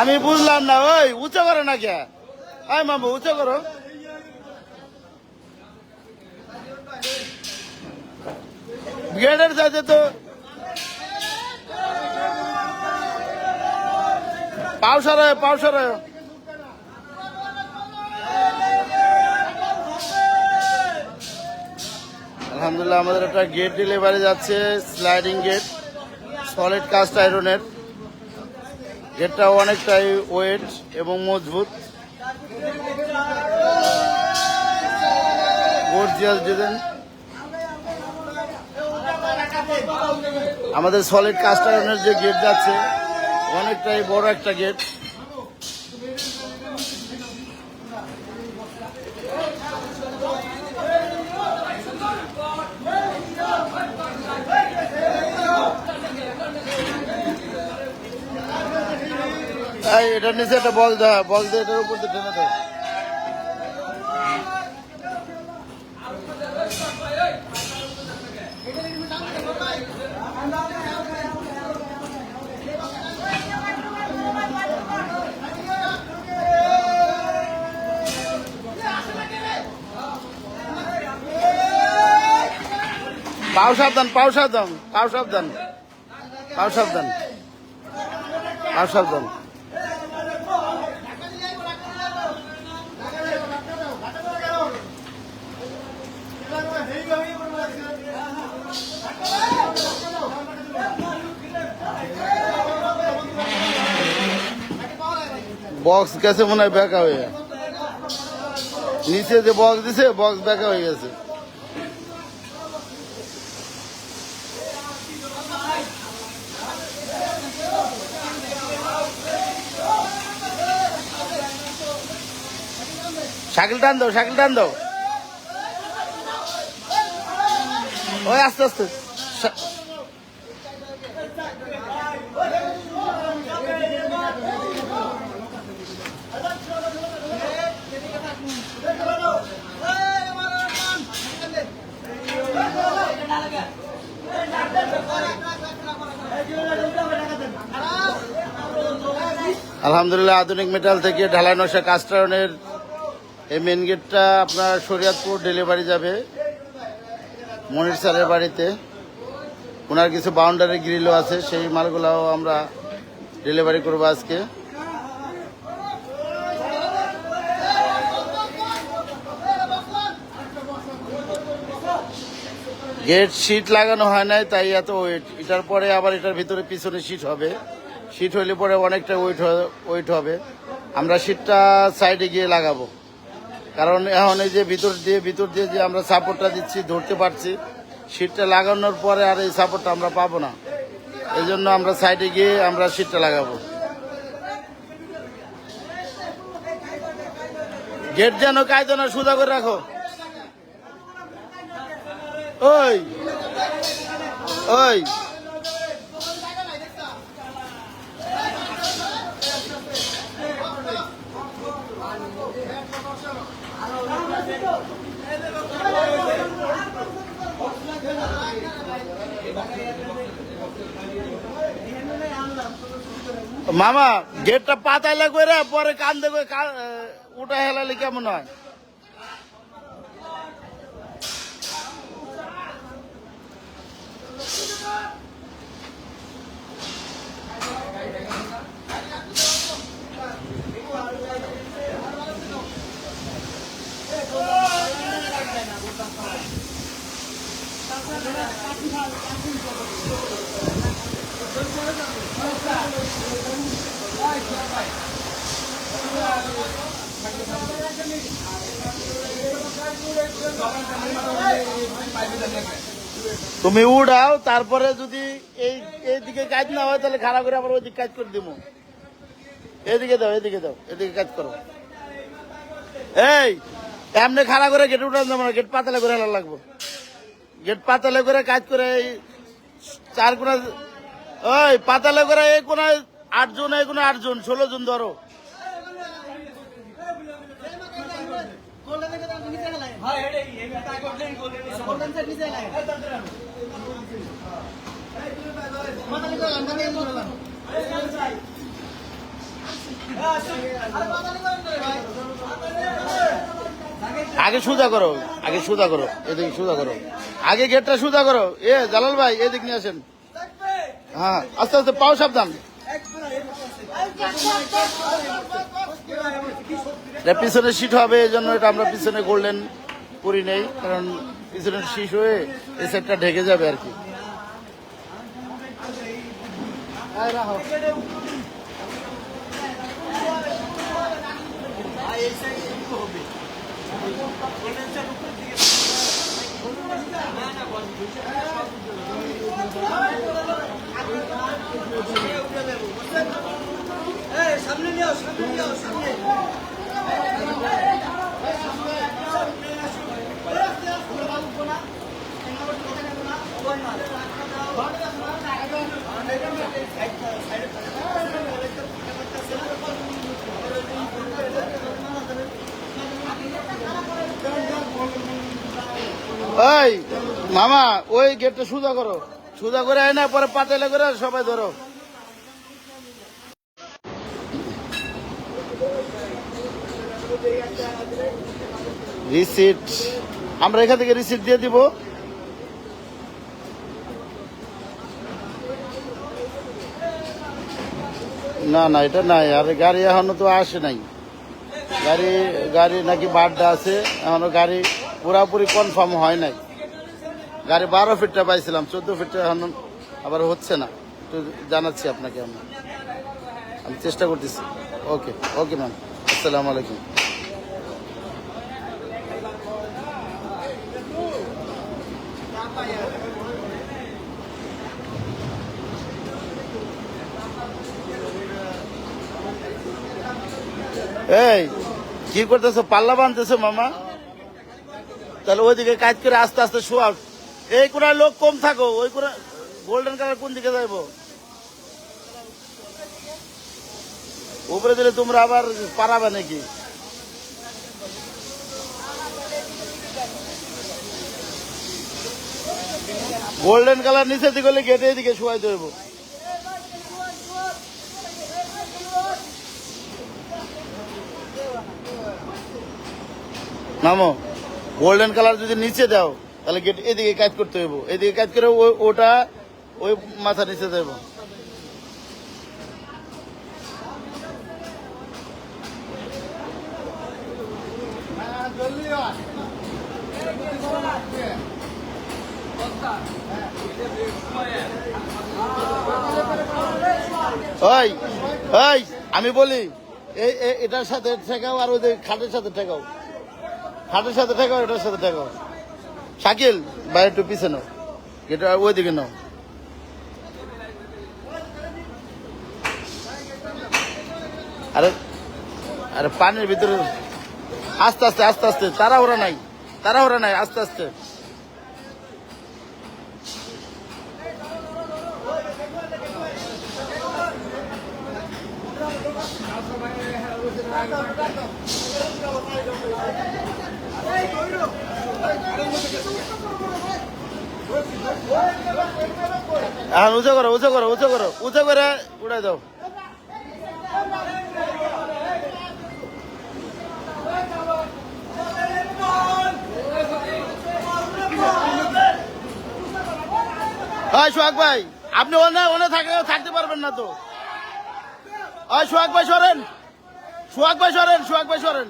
আমি বুঝলাম না, ওই, উঁচু করো না কে? আয় মামু, উঁচু করো। গেটের সাথে তো পাউসার পাউসার আলহামদুলিল্লাহ, আমাদের একটা গেট ডেলিভারি যাচ্ছে স্লাইডিং গেট সলিড কাস্ট আয়রনের গেটটা অনেকটাই ওয়েট এবং মজবুত। আমাদের সলিড কাস্টারনের যে গেট যাচ্ছে, অনেকটাই বড় একটা গেট এই এটার নিচে একটা বল দেওয়া বল দিয়ে এটার উপর দিয়ে টেনে দেয় পাও সাবধান পাও সাবধান পাও সাবধান পাও সাবধান পাও সাবধান। বক্স গেছে মনে হয় বেঁকা হয়ে। নিচে যে বক্স দিছে বক্স বেঁকা হয়ে গেছে। সাইকেল টান দাও সাইকেল টান দাও। ওই আস্তে আস্তে। আলহামদুলিল্লাহ, আধুনিক মেটাল থেকে ঢালাই নশা কাস্টারনের এই মেন গেটটা আপনার শরিয়াতপুর ডেলিভারি যাবে, মনির স্যারের বাড়িতে। ওনার কিছু বাউন্ডারি গ্রিলও আছে, সেই মালগুলাও আমরা ডেলিভারি করব আজকে। গেট শীট লাগানো হয় নাই, তাই এত ওয়েট এটার পরে আবার এটার ভিতরে পিছনে শীট হবে। শীট হইলে পরে অনেকটা ওয়েট ওয়েট হবে। আমরা শীটটা সাইডে গিয়ে লাগাবো। কারণ এখন এই যে ভিতর দিয়ে ভিতর দিয়ে যে আমরা সাপোর্টটা দিচ্ছি, ধরতে পারছি শীটটা লাগানোর পরে আর এই সাপোর্টটা আমরা পাবো না। এই জন্য আমরা সাইডে গিয়ে আমরা শীটটা লাগাবো। গেট যেন কায়দো না, সুদা করে রাখো। ওই ওই। মামা গেটটা পাতাইলে করে পরে কান দেবে উঠা হেলালে কেমন হয়? তুমি উড়াও, তারপরে যদি এই এইদিকে কাজ না হয়, তাহলে খারাপ করে আবার ওইদিকে কাজ করে দিব এদিকে দাও এদিকে দাও এদিকে কাজ করো। এই, এমনি খাড়া করে গেট উঠান যাব না, গেট পাতালে করে লাগবো। গেট পাতালে করে কাজ করে এই চার কোনা ওই পাতালে করে এই কোনায় আটজন এই কোনায় আটজন ষোলো জন ধরো। আগে সুদা করো, আগে সুদা করো, এদিকে সুদা করো। আগে গেটটা সুদা করো। এ, জালাল ভাই এদিক নিয়ে আসেন। হ্যাঁ আস্তে আস্তে, পাও সাবধান। পিছনে সিট হবে, এই জন্য এটা আমরা পিছনে গোল্ডেন করি নেই, কারণ পিছনে শীষ হয়ে এই সাইডটা ঢেকে যাবে আর কি। সামনে নিয়ে সামনে নিয়ে সামনে। ওই মামা, ওই গেটটা সুদা করো। সুদা করে আয় না, পরে পাতেলে করে সবাই ধরো। রিসিট আমরা এখান থেকে রিসিট দিয়ে দিব। না না, এটা নাই, আর গাড়ি এখনও তো আসে নাই। গাড়ি গাড়ি নাকি বাড্ডা আছে, এখনও গাড়ি পুরাপুরি কনফার্ম হয় নাই। গাড়ি বারো ফিটটা পাইছিলাম, চোদ্দ ফিটটা এখন আবার হচ্ছে না। একটু জানাচ্ছি আপনাকে আমি। আমি চেষ্টা করতেছি। ওকে ওকে ম্যাম আসসালামু আলাইকুম। এই, কি করতেছো? পাল্লা বানতেছো মামা? তাহলে ওইদিকে কাজ করে আস্তে আস্তে শোয়া এই কোনায় লোক কম থাকো, ওই কোনা গোল্ডেন কালার কোন দিকে যাইবো? উপরে দিলে তোমরা আবার পারাবে নাকি? গোল্ডেন কালার নিচে দিকে হলে গেটে এদিকে শোয়াই দেব। নামো। গোল্ডেন কালার যদি নিচে দাও, তাহলে গেট এদিকে কাজ করতে হইব। এদিকে কাজ করে ওটা ওই মাথা নিচে দেবো ওই আমি বলি এটার সাথে ঠেকাও আর ওই খাটের সাথে ঠেকাও। খাটের সাথে ঠেকাও এটার সাথে ঠেকাও শাকিল, বাইরে একটু পিছে নাও। এটা ওই দিকে নাও। আরে আরে পানির ভিতরে আস্তে আস্তে আস্তে আস্তে, তাড়াহুড়া নাই তাড়াহুড়া নাই, আস্তে আস্তে। এখন উঁচু করো উঁচু করো উঁচু করো, উঁচু করে উড়াই দাও। হয় সোহাগ ভাই, আপনি ওনে ওনে থাকে থাকতে পারবেন না তো। হয় সোহাগ ভাই, সরেন। সোহাগ ভাই, সরেন, সোহাগ ভাই, সরেন।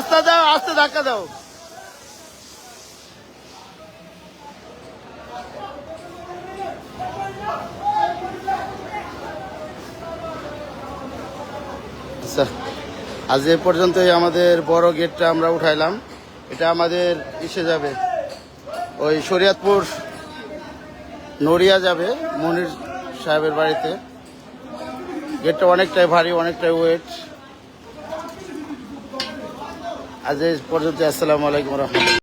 আস্তে দাও, আস্তে ধাক্কা দাও। আচ্ছা আজ এ পর্যন্তই আমাদের বড় গেটটা আমরা উঠাইলাম। এটা আমাদের ইসে যাবে, ওই শরিয়াতপুর নড়িয়া যাবে মনির সাহেবের বাড়িতে। গেটটা অনেকটাই ভারী, অনেকটাই ওয়েট। আজ পর্যন্ত আসসালামু আলাইকুম রহমতুল্লাহ।